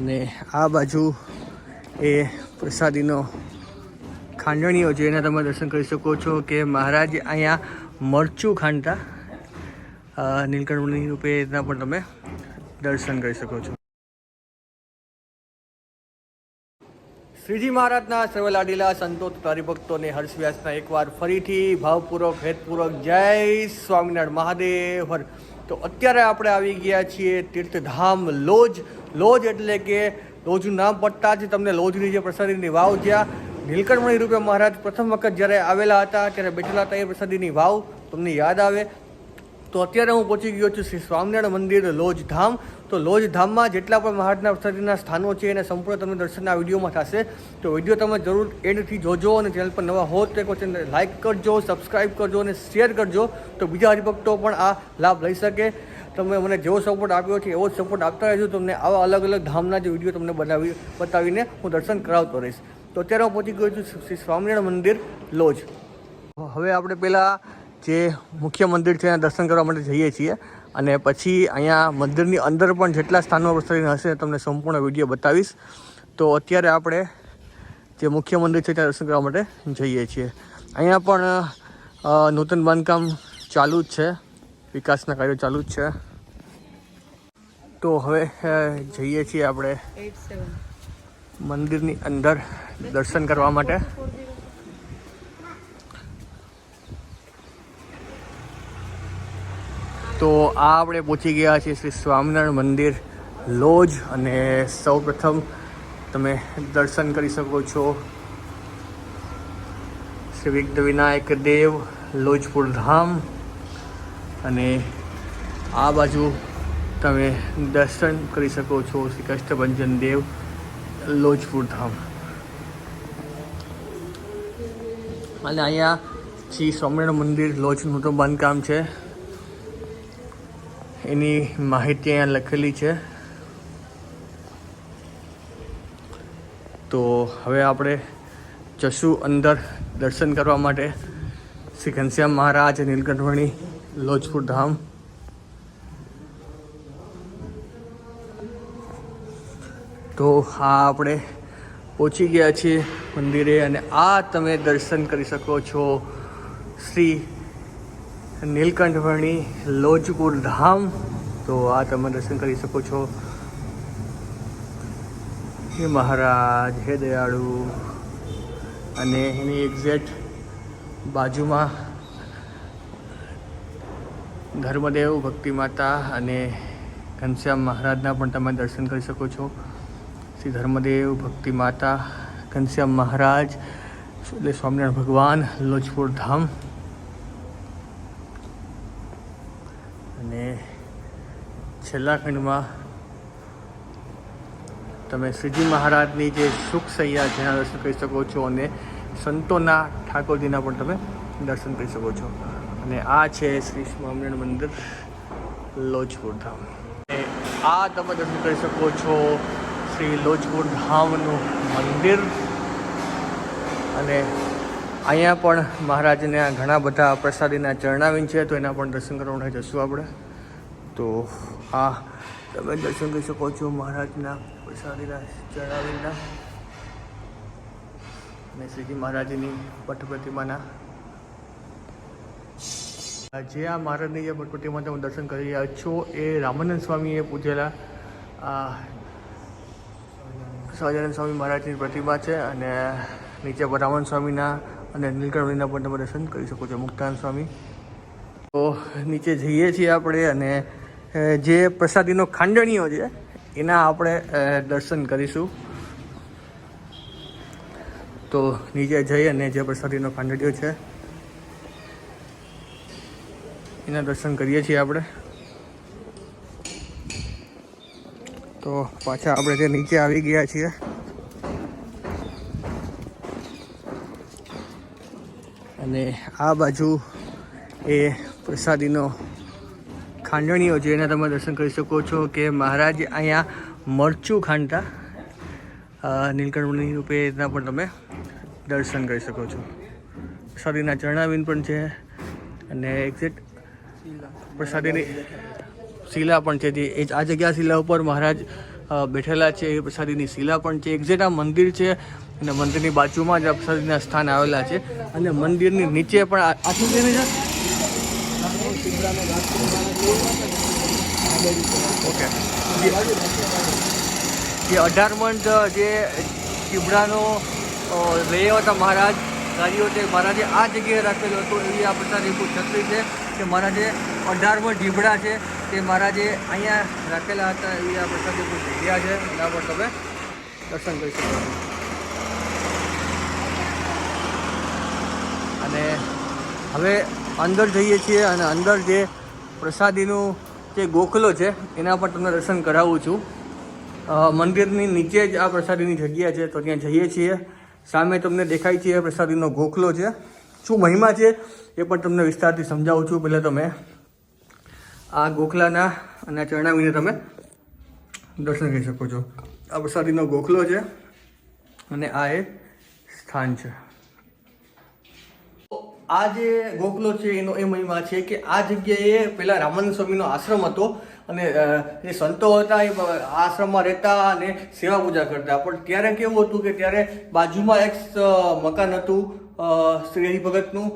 અને આ બાજુ એ પ્રસાદીનો ખાંડણીઓ છે એના તમે દર્શન કરી શકો છો કે મહારાજ અહીંયા મરચું ખાંડતા અ, નીલકંઠ રૂપે એના પણ તમે દર્શન કરી શકો છો. શ્રીજી મહારાજના સર્વલાડીલા સંતો તથા હરિભક્તોને હર્ષ વ્યાસના એકવાર ફરીથી ભાવપૂર્વક હેતપૂર્વક જય સ્વામિનારાયણ મહાદેવ હર તો અત્યારે આપણે આવી ગયા છીએ તીર્થધામ લોજ. લોજ એટલે કે લોજનું નામ પડતા જ તમને લોજની જે પ્રસાદીની વાવ જ્યાં નીલકંઠમણી રૂપે મહારાજ પ્રથમ વખત જ્યારે આવેલા હતા, ત્યારે બેઠેલા હતા એ પ્રસાદીની વાવ. તમને યાદ આવે તો અત્યારે હું પહોંચી ગયો છું શ્રી સ્વામિનારાયણ મંદિર લોજ ધામ તો લોજ ધામમાં જેટલા પણ મહારાજના પ્રસાદીના સ્થાનો છે એને સંપૂર્ણ તમને દર્શનના વિડીયોમાં થશે. તો વીડિયો તમે જરૂર એન્ડથી જોજો અને ચેનલ પર નવા હો તો એક ચેનલ લાઇક કરજો, સબસ્ક્રાઇબ કરજો અને શેર કરજો. તો બીજા હરિભક્તો પણ આ લાભ લઈ શકે. તમે મને જેવો સપોર્ટ આપ્યો છે એવો જ સપોર્ટ આપતા રહેજો. તમને આવા અલગ અલગ ધામના જે વીડિયો તમને બનાવી, બતાવીને હું દર્શન કરાવતો રહીશ. તો અત્યારે હું પહોંચી ગયો છું શ્રી સ્વામિનારાયણ મંદિર લોજ. હવે આપણે પહેલાં જે મુખ્ય મંદિર છે ત્યાં દર્શન કરવા માટે જઈએ છીએ. અને પછી અહીંયા મંદિરની અંદર પણ જેટલા સ્થાનો પ્રસરીને હશે તમને સંપૂર્ણ વીડિયો બતાવીશ. તો અત્યારે આપણે જે મુખ્ય મંદિર છે ત્યાં દર્શન કરવા માટે જઈએ છીએ. અહીંયા પણ નૂતન બાંધકામ ચાલુ જ છે. વિકાસના કાર્યો ચાલુ જ છે. તો હવે જઈએ છીએ આપણે મંદિરની અંદર દર્શન કરવા માટે. તો આ આપણે પહોંચી ગયા છીએ શ્રી સ્વામિનારાયણ મંદિર લોજ અને સૌ પ્રથમ તમે દર્શન કરી શકો છો. શ્રી વિઘ્ન દેવ લોજપુર ધામ અને આ બાજુ તમે દર્શન કરી શકો છો શ્રી કષ્ટભંજન દેવ લોજપુર ધામ. અને અહીંયા શ્રી સ્વામિનારાયણ મંદિર લોજનું તો બાંધકામ છે. એની માહિતી અહીંયા લખેલી છે. તો હવે આપણે જશું અંદર દર્શન કરવા માટે શ્રી ઘનશ્યામ મહારાજ નીલકંઠવણી લોજપુર ધામ. તો આ આપણે પહોંચી ગયા છીએ મંદિરે અને આ તમે દર્શન કરી શકો છો શ્રી નીલકંઠવર્ણી લોજપુર ધામ. તો આ તમે દર્શન કરી શકો છો. હે મહારાજ, હે દયાળુ. અને એની એક્ઝેક્ટ બાજુમાં ધર્મદેવ ભક્તિ માતા અને ઘનશ્યામ મહારાજના પણ તમે દર્શન કરી શકો છો. શ્રી ધર્મદેવ ભક્તિ માતા ઘનશ્યામ મહારાજ, એટલે સ્વામિનારાયણ ભગવાન લોજપુર ધામ. અને છેલ્લા ખંડમાં તમે શ્રીજી મહારાજની જે સુખ સૈયા જેના દર્શન કરી શકો છો અને સંતોના ઠાકોરજીના પણ તમે દર્શન કરી શકો છો. અને આ છે શ્રી સ્વામિનારાયણ મંદિર, લોજપુર ધામ. આ તમે દર્શન કરી શકો છો શ્રી લોજપુર ધામનું મંદિર. અને અહીંયા પણ મહારાજના ઘણા બધા પ્રસાદીના ચરણાવીન છે, તો એના પણ દર્શન કરવા માટે જશું આપણે. તો આ તમે દર્શન કરી શકો છો મહારાજના પ્રસાદીના ચરણાવીનના અને શ્રીજી મહારાજની પટ પ્રતિમાના. જે આ મહારાજની જે પટ તમે દર્શન કરી રહ્યા છો, એ રામાનંદ સ્વામીએ પૂજેલા. સહજાનંદ સ્વામી મહારાજની પ્રતિમા છે અને નીચે રામન સ્વામીના અને નીલકંઠના પણ તમે દર્શન કરી શકો છો મુક્તાન સ્વામી. તો નીચે જઈએ છીએ આપણે અને જે પ્રસાદીનો ખાંડણીઓ છે, એના આપણે દર્શન કરીશું. તો નીચે જઈ અને જે પ્રસાદીનો ખાંડણીઓ છે, એના દર્શન કરીએ છીએ આપણે. તો પાછા આપણે જે નીચે આવી ગયા છીએ અને આ બાજુ એ પ્રસાદીનો ખાંડણીઓ છે, એના તમે દર્શન કરી શકો છો કે મહારાજ અહીંયા મરચું ખાંડતા નીલકંઠમણી રૂપે એના પણ તમે દર્શન કરી શકો છો. પ્રસાદીના ચરણાવીન પણ છે અને એક્ઝેક્ટ પ્રસાદીની શિલા પણ છે. જે આ જગ્યા શિલા ઉપર મહારાજ બેઠેલા છે, એ પ્રસાદીની શિલા પણ છે. એક્ઝેક્ટ આ મંદિર છે અને મંદિરની બાજુમાં જ અક્ષરજીના સ્થાન આવેલા છે. અને મંદિરની નીચે પણ આ આ ઓકે. જે અઢાર મંદ જે ચીબડાનો લઈ હતા મહારાજ, ગાડીઓ તે મહારાજે આ જગ્યાએ રાખેલો હતો. એવી આ પ્રસાદી ખૂબ છત્રી છે કે મહારાજે અઢારમાં ઢીબડા છે તે મહારાજે અહીંયા રાખેલા હતા. એવી આ પ્રસાદી ખૂબ જગ્યા છે. એના પર તમે દર્શન કરી શકો છો. અને હવે અંદર જઈએ છીએ અને અંદર જે પ્રસાદીનું જે ગોખલો છે, એના પર તમને દર્શન કરાવું છું. મંદિરની નીચે જ આ પ્રસાદીની જગ્યા છે, તો ત્યાં જઈએ છીએ. સામે તમને દેખાય છે પ્રસાદીનો ગોખલો છે. શું મહિમા છે એ પણ તમને વિસ્તારથી સમજાવું છું. પહેલાં તમે આ ગોખલાના અને ચરણાવીને તમે દર્શન કરી શકો છો. આ પ્રસાદીનો ગોખલો છે અને આ એ સ્થાન છે. આ જે ગોખલો છે એનો એ મહિમા છે કે આ જગ્યાએ પેલા રામાનંદ સ્વામીનો આશ્રમ હતો અને એ સંતો હતા, એ આશ્રમમાં રહેતા અને સેવા પૂજા કરતા. પણ ત્યારે કેવું હતું કે ત્યારે બાજુમાં એક મકાન હતું શ્રી ભગતનું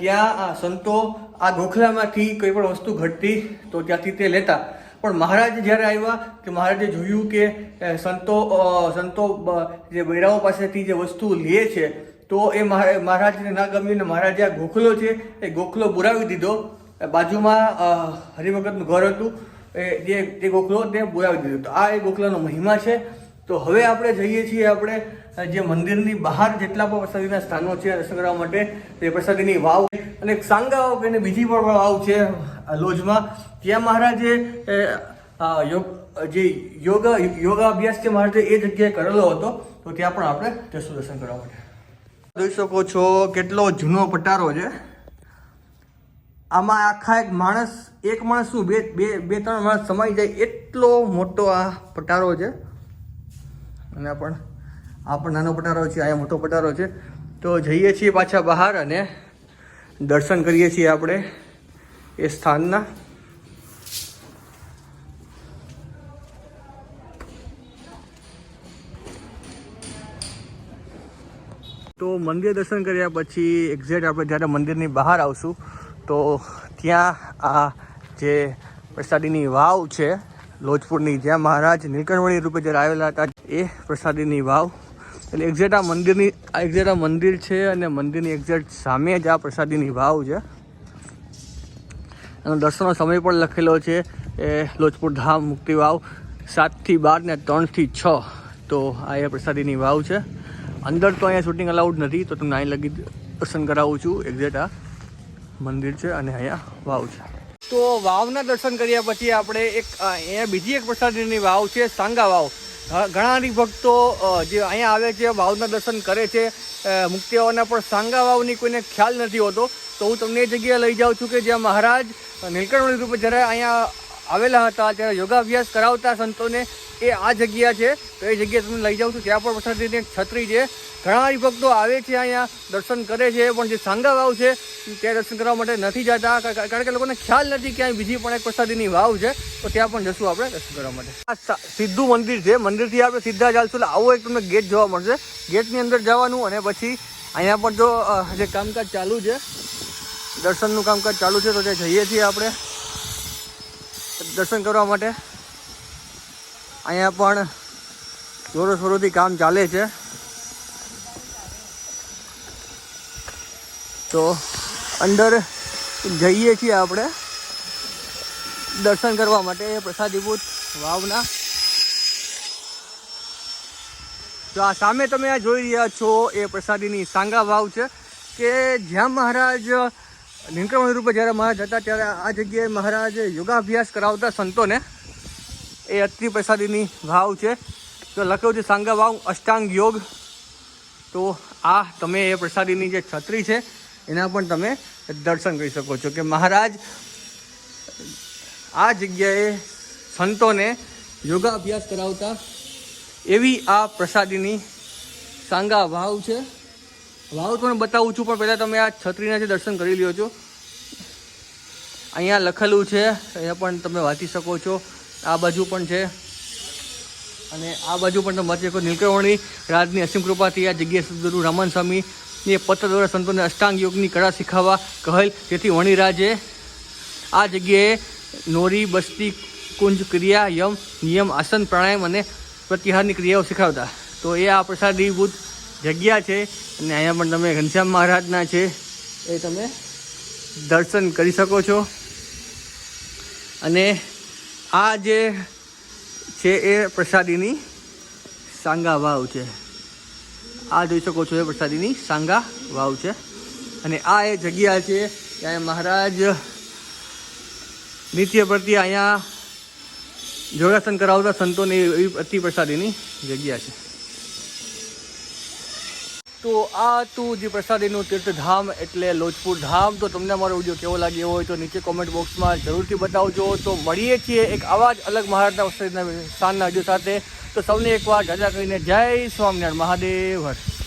ત્યાં સંતો આ ગોખલામાંથી કોઈ પણ વસ્તુ ઘટતી તો ત્યાંથી તે લેતા. પણ મહારાજ જ્યારે આવ્યા કે મહારાજે જોયું કે સંતો સંતો જે બૈરાઓ પાસેથી જે વસ્તુ લે છે તો એ મહા- મહારાજને ના ગમ્યું ને મહારાજે આ ગોખલો છે, એ ગોખલો પુરાવી દીધો. બાજુમાં હરિભગતનું ઘર હતું, એ જે તે ગોખલો તે પુરાવી દીધો. તો આ એ ગોખલાનો મહિમા છે. તો હવે આપણે જઈએ છીએ આપણે જે મંદિરની બહાર જેટલા પણ પ્રસાદીના સ્થાનો છે દર્શન કરવા માટે, તે પ્રસાદીની વાવ અને એક સાંગા વાવ કરીને બીજી પણ વાવ છે લોજમાં. ત્યાં મહારાજે યોગ, જે યોગા, યોગાભ્યાસ છે, મહારાજે એ જગ્યાએ કરેલો હતો. તો ત્યાં પણ આપણે જશું દર્શન કરવા માટે. જોઈ શકો છો કેટલો જૂનો પટારો છે. આમાં આખા એક માણસ એક માણસ શું, બે બે બે, ત્રણ માણસ સમાઈ જાય એટલો મોટો આ પટારો છે. અને પણ, આ પણ નાનો પટારો છે, આ મોટો પટારો છે. તો જઈએ છીએ પાછા બહાર અને દર્શન કરીએ છીએ આપણે એ સ્થાનના. મંદિર દર્શન કર્યા પછી એક્ઝેક્ટ આપણે જ્યારે મંદિરની બહાર આવશું, તો ત્યાં આ જે પ્રસાદીની વાવ છે, લોજપુરની, જ્યાં મહારાજ નીલકંઠમણી રૂપે જ્યારે આવેલા હતા, એ પ્રસાદીની વાવ. એટલે એક્ઝેક્ટ આ મંદિરની, આ એક્ઝેક્ટ આ મંદિર છે અને મંદિરની એક્ઝેક્ટ સામે જ આ પ્રસાદીની વાવ છે. એનો દર્શનનો સમય પણ લખેલો છે, એ લોજપુર ધામ મુક્તિ વાવ સાતથી બાર ને ત્રણથી છ, તો આ એ પ્રસાદીની વાવ છે. અંદર તો અહીંયા શૂટિંગ અલાઉડ નથી, તો તમને અહીં લગી દર્શન કરાવું છું. એક્ઝેક્ટ આ મંદિર છે અને અહીંયા વાવ છે. તો વાવના દર્શન કર્યા પછી આપણે એક અહીંયા બીજી એક પ્રસાદીની વાવ છે, સાંગા વાવ. ઘણા હરિભક્તો જે અહીંયા આવે છે, વાવના દર્શન કરે છે મુક્તિઓના પણ સાંગા વાવની કોઈને ખ્યાલ નથી હોતો. તો હું તમને એ જગ્યાએ લઈ જાઉં છું કે જ્યાં મહારાજ નીલકંઠ રૂપે જ્યારે અહીંયા આવેલા હતા, ત્યારે યોગાભ્યાસ કરાવતા સંતોને એ આ જગ્યા છે. તો એ જગ્યાએ તમને લઈ જાઉં છું. ત્યાં પણ પ્રસાદીની એક છત્રી છે. ઘણા હરિભક્તો આવે છે અહીંયા દર્શન કરે છે. પણ જે સાંગા વાવ છે, ત્યાં દર્શન કરવા માટે નથી જતા. કારણ કે લોકોને ખ્યાલ નથી કે અહીં બીજી પણ એક પ્રસાદીની વાવ છે. તો ત્યાં પણ જશું આપણે દર્શન કરવા માટે. આ સીધું મંદિર છે. મંદિરથી આપણે સીધા ચાલશું એટલે આવો એક તમને ગેટ જોવા મળશે. ગેટની અંદર જવાનું અને પછી અહીંયા પણ જો જે કામકાજ ચાલુ છે, દર્શનનું કામકાજ ચાલુ છે, તો ત્યાં જઈએ છીએ આપણે. દર્શન કરવા માટે. અહીંયા પણ જોરો શોરોથી કામ ચાલે છે. તો અંદર જઈએ છીએ આપણે દર્શન કરવા માટે પ્રસાદીભૂત વાવના. તો આ સામે તમે આ જોઈ રહ્યા છો એ પ્રસાદીની સાંગા વાવ છે કે જ્યાં મહારાજ નિંક્રમણ રૂપે જ્યારે મહારાજ હતા ત્યારે આ જગ્યાએ મહારાજ યોગાભ્યાસ કરાવતા સંતોને એ અત્રિ પ્રસાદીની વાવ છે. તો લખ્યું છે સાંગા વાવ અષ્ટાંગ યોગ. તો આ તમે એ પ્રસાદીની જે છત્રી છે, એના પણ તમે દર્શન કરી શકો છો કે મહારાજ, આ જગ્યાએ સંતોને યોગાભ્યાસ કરાવતા એવી આ પ્રસાદીની સાંગા વાવ છે. વાવ તમને બતાવું છું, પણ પહેલાં તમે આ છત્રીના જે દર્શન કરી લ્યો છો. અહીંયા લખેલું છે, અહીંયા પણ તમે વાંચી શકો છો. આ બાજુ પણ છે. અને આ બાજુ પણ તમે વચ્ચે કોઈ નીલકંઠવણી રાજની અસીમ કૃપાથી આ જગ્યાએ સદગુરુ રામાન સ્વામી એ પત્ર દ્વારા સંતોને અષ્ટાંગ યોગની કળા શીખવવા કહેલ. તેથી વણિરાજે આ જગ્યાએ નોરી, બસ્તી, કુંજ, ક્રિયા, યમ, નિયમ, આસન, પ્રાણાયામ અને પ્રતિહારની ક્રિયાઓ શીખવતા. તો એ આ પ્રસાદીભૂત જગ્યા છે અને અહીંયા પણ તમે ઘનશ્યામ મહારાજના છે એ તમે દર્શન કરી શકો છો. અને આ જે છે એ પ્રસાદીની સાંગા વાવ છે. આ જોઈ શકો છો એ પ્રસાદીની સાંગા વાવ છે. અને આ એ જગ્યા છે ત્યાં મહારાજ નિત્ય પ્રત્યે અહીંયા જોડાસન કરાવતા સંતોની એવી અતિ પ્રસાદીની જગ્યા છે. તો આ હતું જે પ્રસાદીનું તીર્થધામ એટલે લોજપુર ધામ, તો તમને અમારો વીડિયો કેવો લાગ્યો હોય તો નીચે કોમેન્ટ બોક્સમાં જરૂરથી બતાવજો. તો મળીએ છીએ એક આવા જ અલગ મહારાજના સ્થાનના વીડિયો સાથે. તો સૌને એકવાર જાજા કરીને જય સ્વામિનારાયણ મહાદેવ. હર